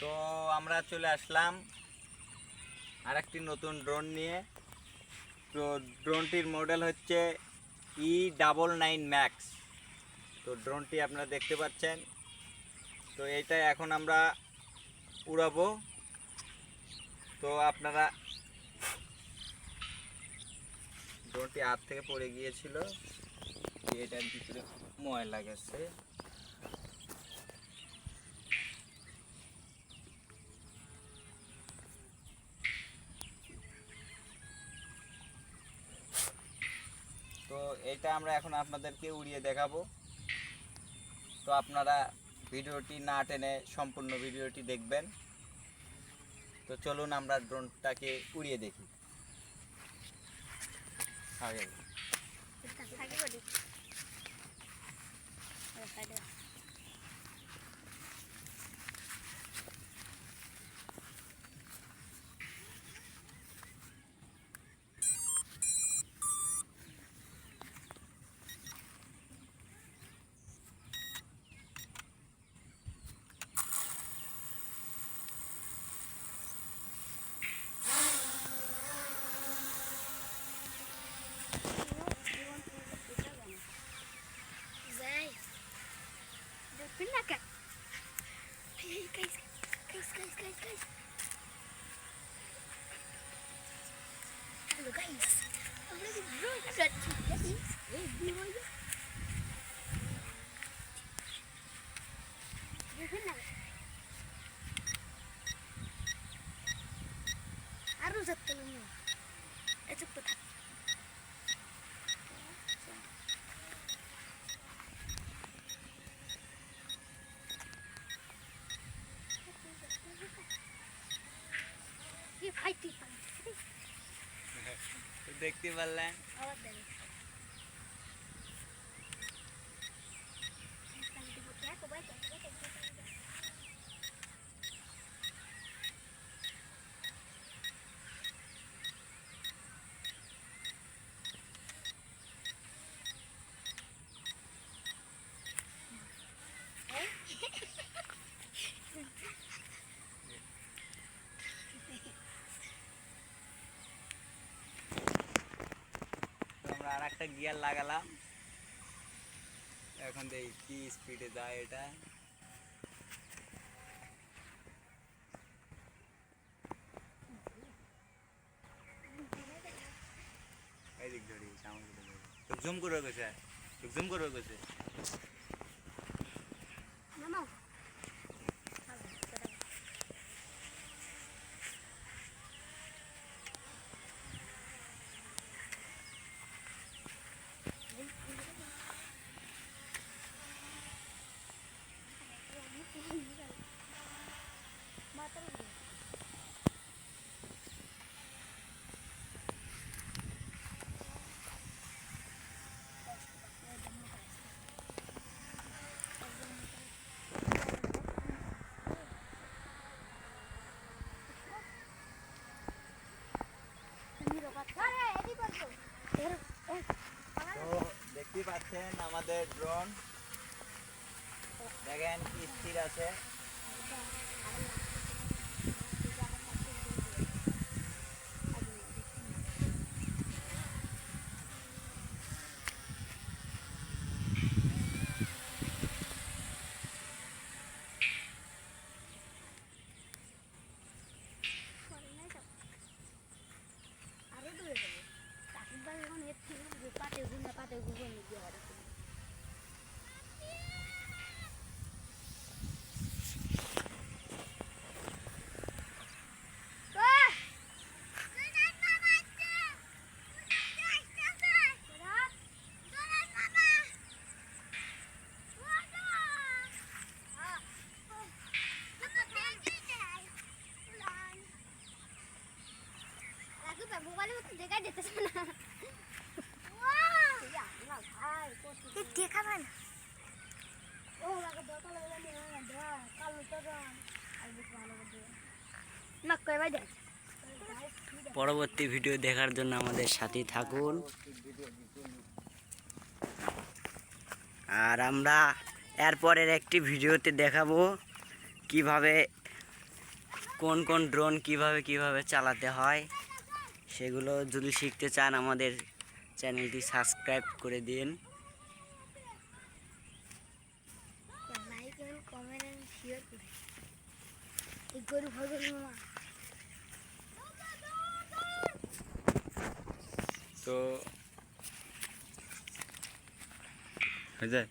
তো আমরা চলে আসলাম আর একটি নতুন ড্রোন নিয়ে। তো ড্রোনটির মডেল হচ্ছে ই ডাবল নাইন ম্যাক্স তো ড্রোনটি আপনারা দেখতে পাচ্ছেন। তো এইটা এখন আমরা উড়াবো। তো আপনারা ড্রোনটি হাত থেকে পড়ে গিয়েছিল। এটার ভিতরে ময়লা গেছে তো এটা আমরা এখন আপনাদেরকে উড়িয়ে দেখাবো। তো আপনারা ভিডিওটি না টেনে সম্পূর্ণ ভিডিওটি দেখবেন। তো চলুন আমরা ড্রোনটাকে উড়িয়ে দেখি। guys. I'm really good at this. দেখতে পারলেন আবার দেখি তো আমরা আর একটা গিয়ার লাগালাম। এখন দেখি কি স্পিডে যায় এটা। এই দিক ধরি জুম করে গেছে জুম করে গেছে নামাও তো দেখতে পাচ্ছেন আমাদের ড্রোন দেখেন স্থির আছে। পরবর্তী ভিডিও দেখার জন্য আমাদের সাথে থাকুন। আর আমরা এরপরের একটি ভিডিওতে দেখাবো কীভাবে কোন কোন ড্রোন কীভাবে কীভাবে চালাতে হয় সেগুলো যদি শিখতে চান আমাদের চ্যানেলটি সাবস্ক্রাইব করে দিন। কমেন্ট শেয়ার করে। এই গরু ভগল তো হয়ে যায়?